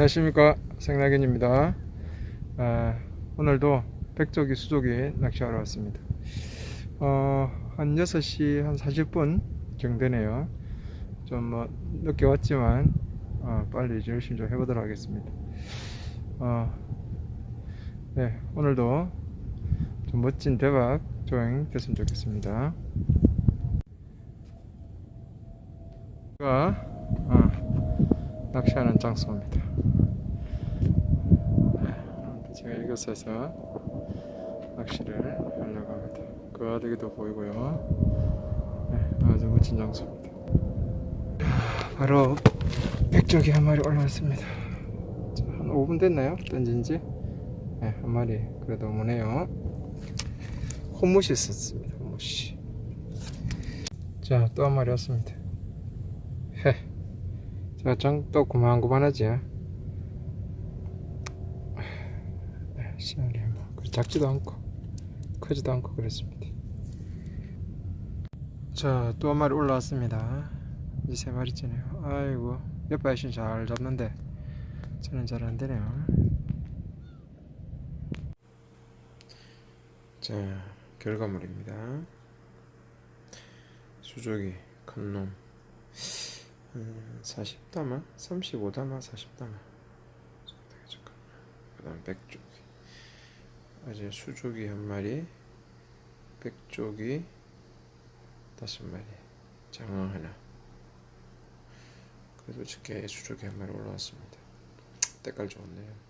안녕하십니까. 생낙연입니다. 아, 오늘도 백조기 수조기 낚시하러 왔습니다. 어, 한 6시 한 40분 정도 되네요. 좀 뭐 늦게 왔지만 어, 빨리 열심히 좀 해보도록 하겠습니다. 어, 네 오늘도 좀 멋진 대박 조행 됐으면 좋겠습니다. 가 어, 낚시하는 장소입니다 네, 제가 이곳에서 낚시를 하려고 합니다. 그 아득이도 보이고요. 네, 아주 멋진 장소입니다. 바로 백조기 한 마리 올라왔습니다. 자, 한 5분 됐나요? 던진지? 네, 한 마리 그래도 오네요. 홈무시 썼습니다. 홈무시. 자, 또 한 마리 왔습니다. 헤. 자, 장또 고만고만하지? 시알이 뭐 그리 작지도 않고 크지도 않고 그랬습니다. 자, 또 한 마리 올라왔습니다. 이제 세 마리째네요. 아이고, 옆에 아저씨는 잘 잡는데 저는 잘 안 되네요. 자, 결과물입니다. 수족이 큰 놈. 음, 40다마, 35다마, 40다마. 그 다음 백조기 어제 수조기 한 마리 백조기 다섯 마리 장어 하나. 그래도 어저께 수조기 한 마리 올라왔습니다. 때깔 좋네요